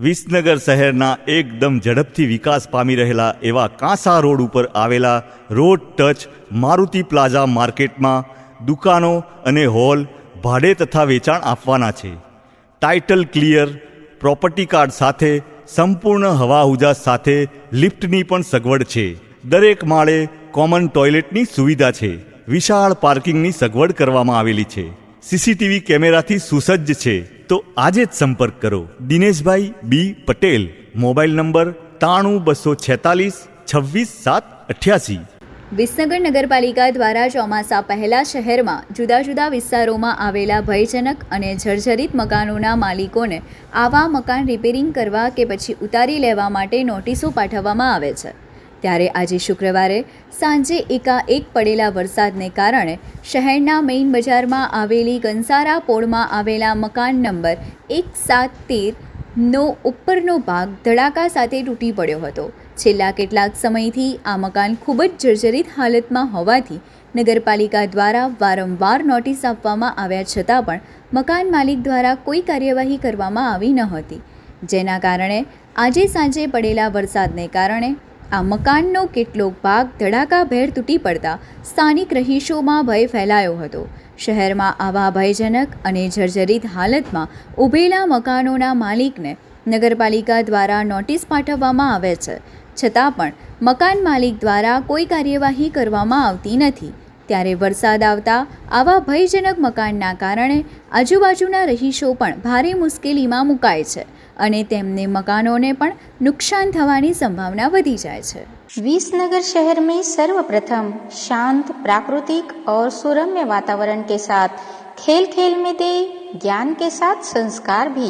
વિસનગર શહેરના એકદમ ઝડપથી વિકાસ પામી રહેલા એવા કાંસા રોડ ઉપર આવેલા રોડ ટચ મારુતિ પ્લાઝા માર્કેટમાં દુકાનો અને હોલ ભાડે તથા વેચાણ આપવાના છે. ટાઇટલ ક્લિયર, પ્રોપર્ટી કાર્ડ સાથે, સંપૂર્ણ હવાઉજાસ સાથે લિફ્ટની પણ સગવડ છે. દરેક માળે કોમન ટોયલેટની સુવિધા છે. વિશાળ પાર્કિંગની સગવડ કરવામાં આવેલી છે. સીસીટીવી કેમેરાથી સુસજ્જ છે. તો આજે જ સંપર્ક કરો. દિનેશભાઈ બી પટેલ, મોબાઈલ નંબર ત્રાણું બસો છેતાલીસ છવ્વીસ સાત અઠ્યાસી. વિસનગર નગરપાલિકા દ્વારા ચોમાસા પહેલા શહેરમાં જુદા જુદા વિસ્તારોમાં આવેલા ભયજનક અને જર્જરિત મકાનોના માલિકોને આવા મકાન રિપેરિંગ કરવા કે પછી ઉતારી લેવા માટે નોટિસો પાઠવવામાં આવે છે. ત્યારે આજે શુક્રવારે સાંજે એકાએક પડેલા વરસાદને કારણે શહેરના મેઇન બજારમાં આવેલી કંસારા પોળમાં આવેલા મકાન નંબર એક સાત તેર નો ઉપરનો ભાગ ધડાકા સાથે તૂટી પડ્યો હતો. છેલ્લા કેટલાક સમયથી આ મકાન ખૂબ જ જર્જરિત હાલતમાં હોવાથી નગરપાલિકા દ્વારા વારંવાર નોટિસ આપવામાં આવ્યા છતાં પણ મકાન માલિક દ્વારા કોઈ કાર્યવાહી કરવામાં આવી ન હતી. જેના કારણે આજે સાંજે પડેલા વરસાદને કારણે આ મકાનનો કેટલોક ભાગ ધડાકાભેર તૂટી પડતા સ્થાનિક રહીશોમાં ભય ફેલાયો હતો. શહેરમાં આવા ભયજનક અને જર્જરિત હાલતમાં ઊભેલા મકાનોના માલિકને નગરપાલિકા દ્વારા નોટિસ પાઠવવામાં આવે છે. છતાં પણ મકાન માલિક દ્વારા કોઈ કાર્યવાહી કરવામાં આવતી નથી. ત્યારે વરસાદ આવતા આવા ભયજનક મકાનના કારણે આજુબાજુના રહીશો પણ ભારે મુશ્કેલીમાં મુકાય છે અને તેમને મકાનોને પણ નુકસાન થવાની સંભાવના વધી જાય છે विसनगर शहर में सर्वप्रथम शांत प्राकृतिक और सुरम्य वातावरण के साथ खेल खेल में दे ज्ञान के साथ संस्कार भी